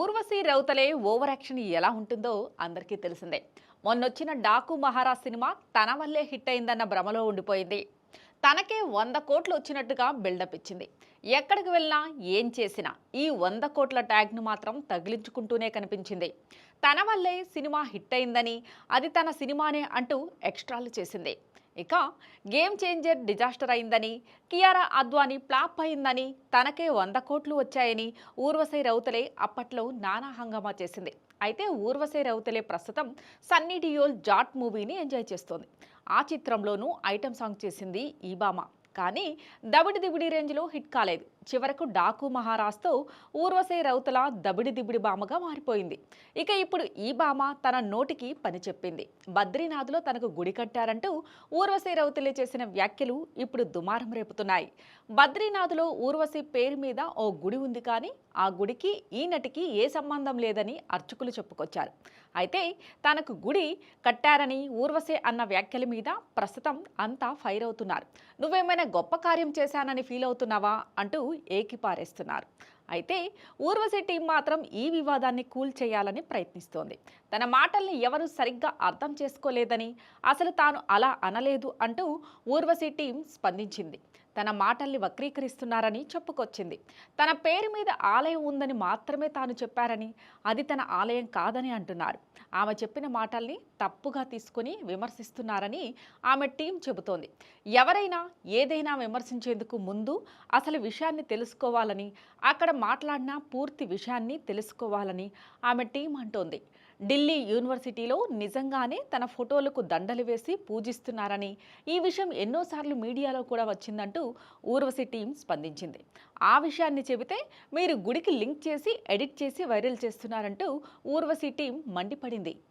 Urvashi రౌతలే over action ఎలా ఉంటుందో అందరికీ తెలిసిందే. మొన్నొచ్చిన డాకు మహారాజ్ సినిమా తన వల్లే హిట్ అయిందన్న భ్రమలో ఉండిపోయింది. తనకే వంద కోట్లు వచ్చినట్టుగా బిల్డప్ ఇచ్చింది. ఎక్కడికి వెళ్ళినా ఏం చేసినా ఈ వంద కోట్ల ట్యాగ్ను మాత్రం తగిలించుకుంటూనే కనిపించింది. తన వల్లే సినిమా హిట్ అయిందని అది తన సినిమానే అంటూ ఎక్స్ట్రాలు చేసింది. ఇక గేమ్ చేంజర్ డిజాస్టర్ అయిందని కియారా అద్వానీ ప్లాప్ అయిందని తనకే వంద కోట్లు వచ్చాయని ఊర్వశి రౌతలే అప్పట్లో నానా హంగామా చేసింది. అయితే ఊర్వశి రౌతలే ప్రస్తుతం సన్నీ డియోల్ జాట్ మూవీని ఎంజాయ్ చేస్తోంది. ఆ చిత్రంలోనూ ఐటమ్ సాంగ్ చేసింది ఈ కానీ దబిడి దిబిడి రేంజ్లో హిట్ కాలేదు. చివరకు డాకు మహారాజ్తో ఊర్వశి రౌతుల దబిడి దిబిడి బామగా మారిపోయింది. ఇక ఇప్పుడు ఈ బామ తన నోటికి పని చెప్పింది. బద్రీనాథ్లో తనకు గుడి కట్టారంటూ ఊర్వశి రౌతులే చేసిన వ్యాఖ్యలు ఇప్పుడు దుమారం రేపుతున్నాయి. బద్రీనాథ్లో ఊర్వశి పేరు మీద ఓ గుడి ఉంది కానీ ఆ గుడికి ఈ నటికి ఏ సంబంధం లేదని అర్చకులు చెప్పుకొచ్చారు. అయితే తనకు గుడి కట్టారని ఊర్వశి అన్న వ్యాఖ్యల మీద ప్రస్తుతం అంతా ఫైర్ అవుతున్నారు. నువ్వేమైనా గొప్ప కార్యం చేశానని ఫీల్ అవుతున్నావా? అంటూ ఏకిపారేస్తున్నారు. అయితే ఊర్వశి టీం మాత్రం ఈ వివాదాన్ని కూల్ చేయాలని ప్రయత్నిస్తోంది. తన మాటల్ని ఎవరూ సరిగ్గా అర్థం చేసుకోలేదని అసలు తాను అలా అనలేదు అంటూ ఊర్వశి టీం స్పందించింది. తన మాటల్ని వక్రీకరిస్తున్నారని చెప్పుకొచ్చింది. తన పేరు మీద ఆలయం ఉందని మాత్రమే తాను చెప్పారని అది తన ఆలయం కాదని అంటున్నారు. ఆమె చెప్పిన మాటల్ని తప్పుగా తీసుకుని విమర్శిస్తున్నారని ఆమె టీం చెబుతోంది. ఎవరైనా ఏదైనా విమర్శించేందుకు ముందు అసలు విషయాన్ని తెలుసుకోవాలని అక్కడ మాట్లాడిన పూర్తి విషయాన్ని తెలుసుకోవాలని ఆమె టీం అంటోంది. ఢిల్లీ యూనివర్సిటీలో నిజంగానే తన ఫోటోలకు దండలు వేసి పూజిస్తున్నారని ఈ విషయం ఎన్నోసార్లు మీడియాలో కూడా వచ్చిందంటూ ఊర్వశి టీం స్పందించింది. ఆ విషయాన్ని చెబితే మీరు గుడికి లింక్ చేసి ఎడిట్ చేసి వైరల్ చేస్తున్నారంటూ ఊర్వశి టీం మండిపడింది.